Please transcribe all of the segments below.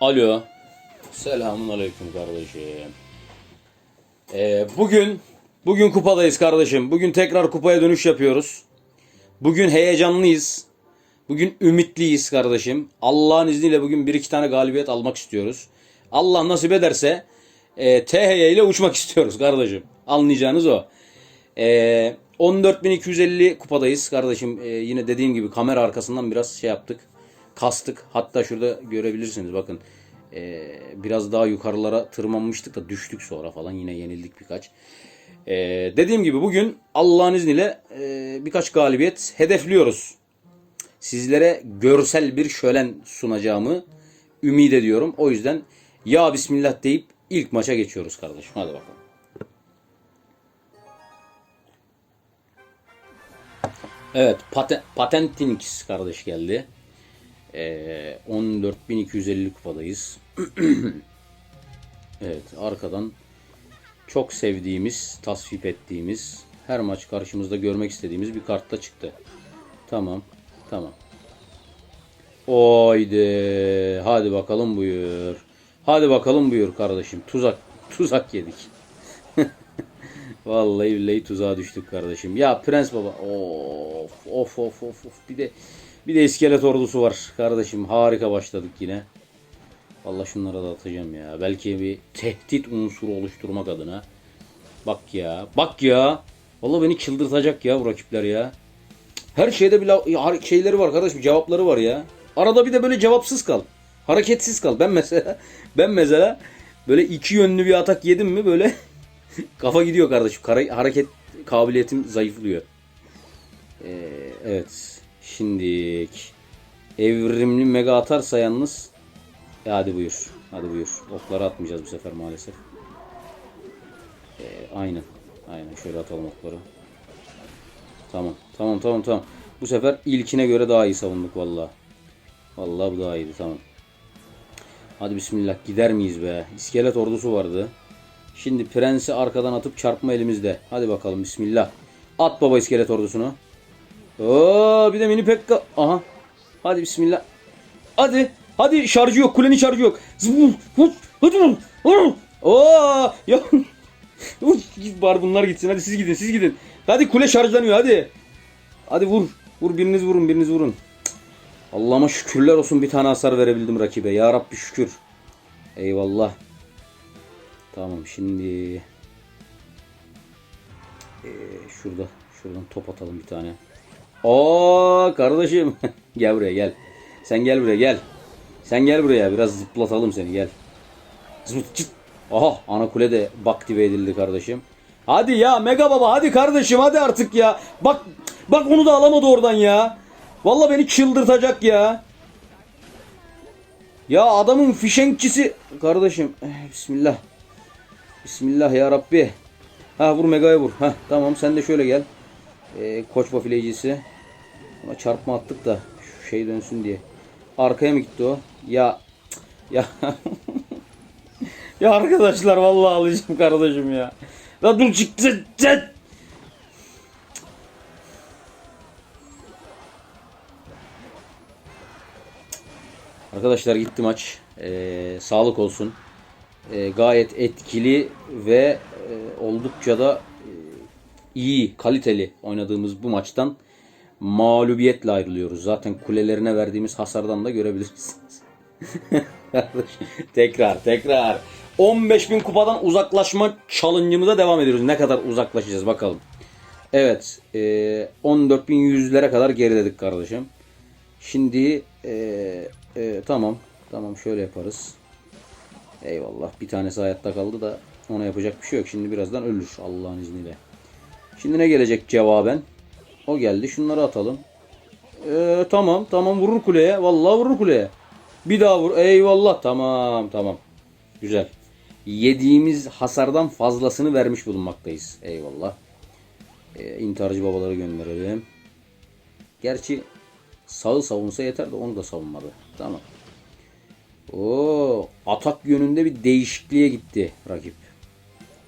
Alo. Selamun aleyküm kardeşim. Ee, bugün bugün kupadayız kardeşim. Bugün tekrar kupaya dönüş yapıyoruz. Bugün heyecanlıyız. Bugün ümitliyiz kardeşim. Allah'ın izniyle bugün bir iki tane galibiyet almak istiyoruz. Allah nasip ederse e, THY ile uçmak istiyoruz kardeşim. Anlayacağınız o. E, 14.250 kupadayız kardeşim. E, yine dediğim gibi kamera arkasından biraz şey yaptık. Kastık. Hatta şurada görebilirsiniz bakın. E, biraz daha yukarılara tırmanmıştık da düştük sonra falan. Yine yenildik birkaç. E, dediğim gibi bugün Allah'ın izniyle e, birkaç galibiyet hedefliyoruz sizlere görsel bir şölen sunacağımı ümit ediyorum. O yüzden ya Bismillah deyip ilk maça geçiyoruz kardeşim. Hadi bakalım. Evet Paten, Patentinix kardeş geldi. Ee, 14.250 kupadayız. evet arkadan çok sevdiğimiz, tasvip ettiğimiz, her maç karşımızda görmek istediğimiz bir kartta çıktı. Tamam. Tamam. Oydi. Hadi bakalım buyur. Hadi bakalım buyur kardeşim. Tuzak tuzak yedik. Vallahi billahi tuzağa düştük kardeşim. Ya Prens Baba. Of of of of. Bir de bir de iskelet ordusu var kardeşim. Harika başladık yine. Vallahi şunlara da atacağım ya. Belki bir tehdit unsuru oluşturmak adına. Bak ya. Bak ya. Vallahi beni çıldırtacak ya bu rakipler ya. Her şeyde bir şeyleri var kardeşim cevapları var ya. Arada bir de böyle cevapsız kal. Hareketsiz kal. Ben mesela ben mesela böyle iki yönlü bir atak yedim mi böyle kafa gidiyor kardeşim. Hareket kabiliyetim zayıflıyor. Ee, evet. Şimdi evrimli mega atarsa yalnız e hadi buyur. Hadi buyur. Okları atmayacağız bu sefer maalesef. Ee, aynen. Aynen şöyle atalım okları. Tamam. Tamam tamam tamam. Bu sefer ilkine göre daha iyi savunduk vallahi. Vallahi bu daha iyiydi tamam. Hadi bismillah gider miyiz be? İskelet ordusu vardı. Şimdi prensi arkadan atıp çarpma elimizde. Hadi bakalım bismillah. At baba iskelet ordusunu. Oo bir de mini pekka. Aha. Hadi bismillah. Hadi. Hadi şarjı yok. Kulenin şarjı yok. Oo ya. Var bunlar gitsin. Hadi siz gidin siz gidin. Hadi kule şarjlanıyor hadi. Hadi vur. Vur biriniz vurun biriniz vurun. Allah'ıma şükürler olsun bir tane hasar verebildim rakibe. Ya Rabbi şükür. Eyvallah. Tamam şimdi Ee, şurada şuradan top atalım bir tane. Oo kardeşim gel buraya gel. Sen gel buraya gel. Sen gel buraya biraz zıplatalım seni gel. Zıplat çıt. Aha ana kule de baktive edildi kardeşim. Hadi ya Mega Baba hadi kardeşim hadi artık ya. Bak bak onu da alamadı oradan ya. Vallahi beni çıldırtacak ya. Ya adamın fişenkçisi kardeşim. eh, Bismillah. Bismillah ya Rabbi. Ha vur Mega'ya vur. Ha tamam sen de şöyle gel. Ee, koç bafileyicisi. Ona çarpma attık da şu şey dönsün diye. Arkaya mı gitti o? Ya ya ya arkadaşlar vallahi alacağım kardeşim ya. La dur çıktı. Arkadaşlar gitti maç. Ee, sağlık olsun. Ee, gayet etkili ve e, oldukça da e, iyi, kaliteli oynadığımız bu maçtan mağlubiyetle ayrılıyoruz. Zaten kulelerine verdiğimiz hasardan da görebilirsiniz. tekrar, tekrar. 15.000 kupadan uzaklaşma challenge'ımıza devam ediyoruz. Ne kadar uzaklaşacağız bakalım. Evet, e, 14.100'lere kadar geriledik kardeşim. Şimdi e, e, tamam, tamam şöyle yaparız. Eyvallah. Bir tanesi hayatta kaldı da ona yapacak bir şey yok. Şimdi birazdan ölür Allah'ın izniyle. Şimdi ne gelecek cevaben? O geldi. Şunları atalım. Ee, tamam tamam vurur kuleye. Vallahi vurur kuleye. Bir daha vur. Eyvallah. Tamam tamam. Güzel. Yediğimiz hasardan fazlasını vermiş bulunmaktayız. Eyvallah. Ee, intiharcı babaları gönderelim. Gerçi sağı savunsa yeter de onu da savunmadı. Tamam. Oo, atak yönünde bir değişikliğe gitti rakip.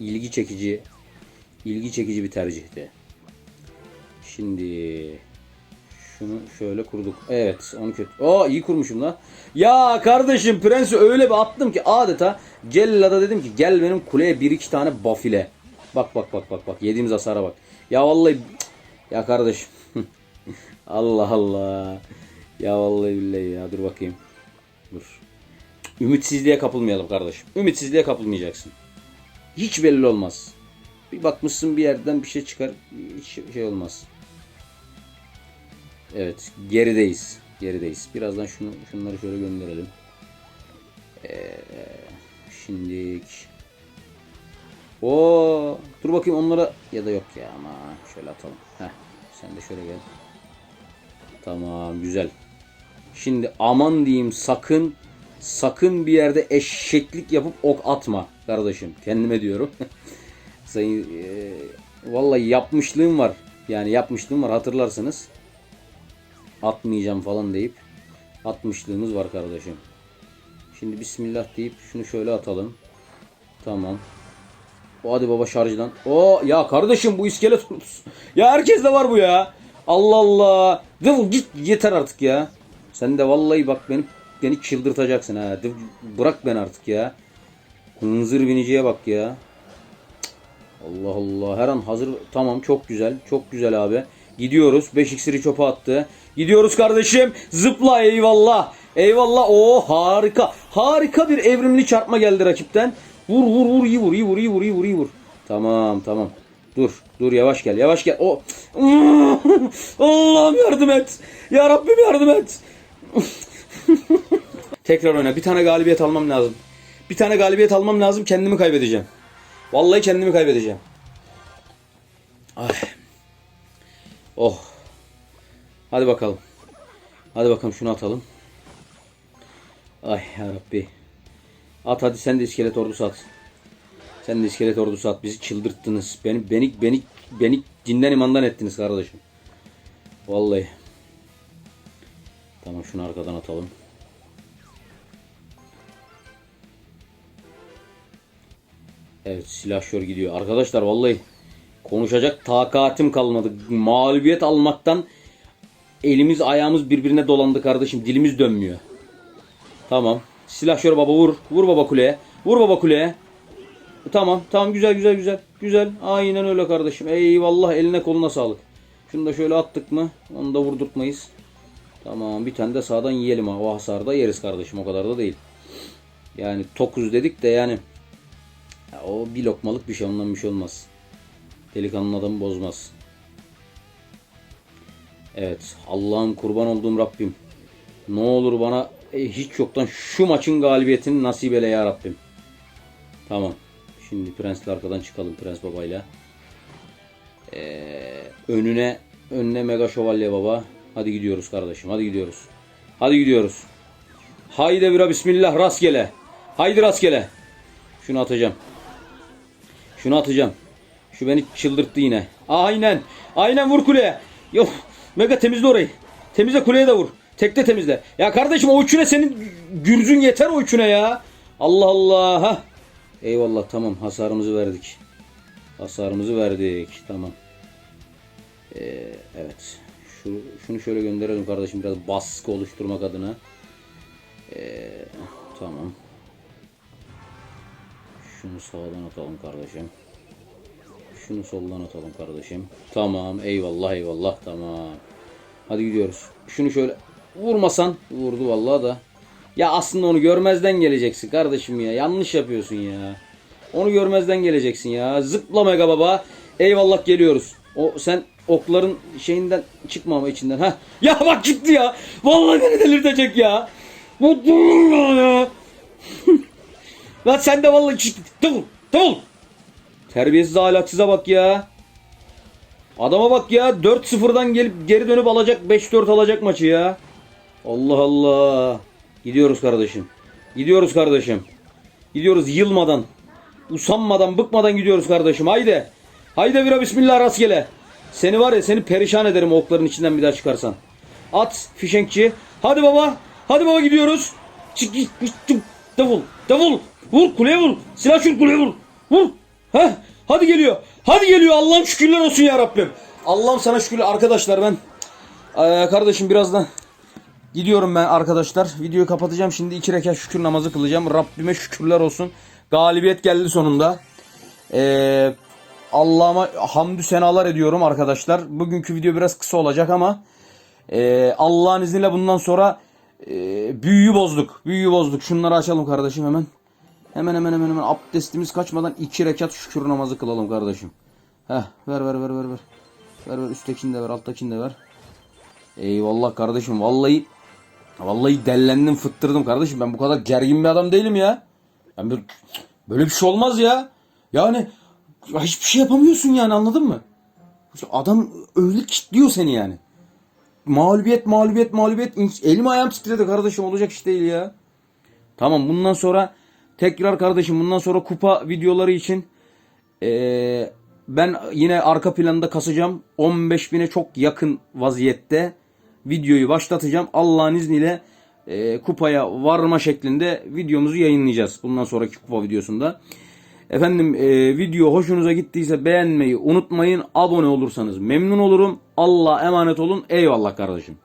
İlgi çekici ilgi çekici bir tercihti. Şimdi Şunu şöyle kurduk. Evet onu kötü. Aa iyi kurmuşum la. Ya kardeşim prensi öyle bir attım ki adeta Cella'da dedim ki gel benim kuleye bir iki tane bafile. Bak bak bak bak bak yediğimiz hasara bak. Ya vallahi ya kardeşim. Allah Allah. Ya vallahi billahi ya dur bakayım. Dur. Ümitsizliğe kapılmayalım kardeşim. Ümitsizliğe kapılmayacaksın. Hiç belli olmaz. Bir bakmışsın bir yerden bir şey çıkar. Hiç şey olmaz. Evet, gerideyiz. Gerideyiz. Birazdan şunu şunları şöyle gönderelim. Ee, şimdilik. O dur bakayım onlara ya da yok ya ama şöyle atalım. Heh, sen de şöyle gel. Tamam, güzel. Şimdi aman diyeyim sakın sakın bir yerde eşeklik yapıp ok atma kardeşim. Kendime diyorum. Sayın e, vallahi yapmışlığım var. Yani yapmışlığım var hatırlarsınız. Atmayacağım falan deyip atmışlığımız var kardeşim. Şimdi bismillah deyip şunu şöyle atalım. Tamam. O hadi baba şarjdan. O ya kardeşim bu iskelet. Ya herkes de var bu ya. Allah Allah. Dur git yeter artık ya. Sen de vallahi bak beni beni çıldırtacaksın ha. Dur, bırak ben artık ya. Hınzır biniciye bak ya. Allah Allah. Her an hazır. Tamam çok güzel. Çok güzel abi. Gidiyoruz. 5 iksiri çöpe attı. Gidiyoruz kardeşim. Zıpla eyvallah. Eyvallah. O harika. Harika bir evrimli çarpma geldi rakipten. Vur vur vur iyi vur iyi vur iyi vur iyi vur iyi vur. Tamam tamam. Dur dur yavaş gel yavaş gel. O Allah'ım yardım et. Ya Rabbim yardım et. Tekrar oyna. Bir tane galibiyet almam lazım. Bir tane galibiyet almam lazım. Kendimi kaybedeceğim. Vallahi kendimi kaybedeceğim. Ay. Oh. Hadi bakalım. Hadi bakalım şunu atalım. Ay ya Rabbi. At hadi sen de iskelet ordusu at. Sen de iskelet ordusu at. Bizi çıldırttınız. Beni beni beni beni dinden imandan ettiniz kardeşim. Vallahi. Tamam şunu arkadan atalım. Evet silahşör gidiyor. Arkadaşlar vallahi konuşacak takatim kalmadı. Mağlubiyet almaktan elimiz ayağımız birbirine dolandı kardeşim. Dilimiz dönmüyor. Tamam. Silahşör baba vur. Vur baba kuleye. Vur baba kuleye. Tamam. Tamam güzel güzel güzel. Güzel. Aynen öyle kardeşim. Eyvallah eline koluna sağlık. Şunu da şöyle attık mı onu da vurdurtmayız. Tamam bir tane de sağdan yiyelim ha. O hasarı da yeriz kardeşim. O kadar da değil. Yani tokuz dedik de yani ya o bir lokmalık bir şey ondan bir şey olmaz. Delikanlı adamı bozmaz. Evet Allah'ım kurban olduğum Rabbim. Ne olur bana e, hiç yoktan şu maçın galibiyetini nasip eyle ya Rabbim. Tamam. Şimdi Prens'le arkadan çıkalım Prens babayla. Ee, önüne önüne Mega Şövalye baba. Hadi gidiyoruz kardeşim. Hadi gidiyoruz. Hadi gidiyoruz. Haydi bira bismillah rastgele. Haydi rastgele. Şunu atacağım. Şunu atacağım. Şu beni çıldırttı yine. Aynen. Aynen vur kuleye. Yok. Mega temizle orayı. Temizle kuleye de vur. Tekte temizle. Ya kardeşim o üçüne senin gürzün yeter o üçüne ya. Allah Allah. Hah. Eyvallah tamam hasarımızı verdik. Hasarımızı verdik. Tamam. Ee, evet. Şu, şunu şöyle gönderelim kardeşim biraz baskı oluşturmak adına. Ee, tamam. Şunu sağdan atalım kardeşim. Şunu soldan atalım kardeşim. Tamam eyvallah eyvallah tamam. Hadi gidiyoruz. Şunu şöyle vurmasan vurdu vallahi da. Ya aslında onu görmezden geleceksin kardeşim ya. Yanlış yapıyorsun ya. Onu görmezden geleceksin ya. Zıpla mega baba. Eyvallah geliyoruz. O sen okların şeyinden çıkma ama içinden. Ha. Ya bak gitti ya. Vallahi beni delirtecek ya. Bu ya. Lan sen de vallahi çıktı. Davul. Davul. Terbiyesiz ahlaksıza bak ya. Adama bak ya 4-0'dan gelip geri dönüp alacak 5-4 alacak maçı ya. Allah Allah. Gidiyoruz kardeşim. Gidiyoruz kardeşim. Gidiyoruz yılmadan. Usanmadan, bıkmadan gidiyoruz kardeşim. Haydi. Haydi bira bismillah rastgele. Seni var ya seni perişan ederim okların içinden bir daha çıkarsan. At fişenkçi. Hadi baba. Hadi baba gidiyoruz. Çık git. git, Davul. Davul. Vur kuleye vur. Silah şur kuleye vur. Vur. Heh. Hadi geliyor. Hadi geliyor. Allah'ım şükürler olsun ya Rabbim. Allah'ım sana şükürler. Arkadaşlar ben Ee, kardeşim birazdan gidiyorum ben arkadaşlar. Videoyu kapatacağım. Şimdi iki rekat şükür namazı kılacağım. Rabbime şükürler olsun. Galibiyet geldi sonunda. Ee, Allah'ıma hamdü senalar ediyorum arkadaşlar. Bugünkü video biraz kısa olacak ama e, Allah'ın izniyle bundan sonra e, büyüyü bozduk. Büyüyü bozduk. Şunları açalım kardeşim hemen. Hemen hemen hemen hemen abdestimiz kaçmadan iki rekat şükür namazı kılalım kardeşim. Heh ver ver ver ver ver. Ver ver üsttekini de ver alttakini de ver. Eyvallah kardeşim vallahi vallahi dellendim fıttırdım kardeşim ben bu kadar gergin bir adam değilim ya. Bir, böyle bir şey olmaz ya. Yani ya hiçbir şey yapamıyorsun yani anladın mı? Adam öyle kilitliyor seni yani. Mağlubiyet mağlubiyet mağlubiyet elim ayağım titredi kardeşim olacak iş değil ya. Tamam bundan sonra tekrar kardeşim bundan sonra kupa videoları için eee, ben yine arka planda kasacağım. 15 bine çok yakın vaziyette videoyu başlatacağım. Allah'ın izniyle eee, kupaya varma şeklinde videomuzu yayınlayacağız. Bundan sonraki kupa videosunda. Efendim eee, video hoşunuza gittiyse beğenmeyi unutmayın. Abone olursanız memnun olurum. Allah'a emanet olun. Eyvallah kardeşim.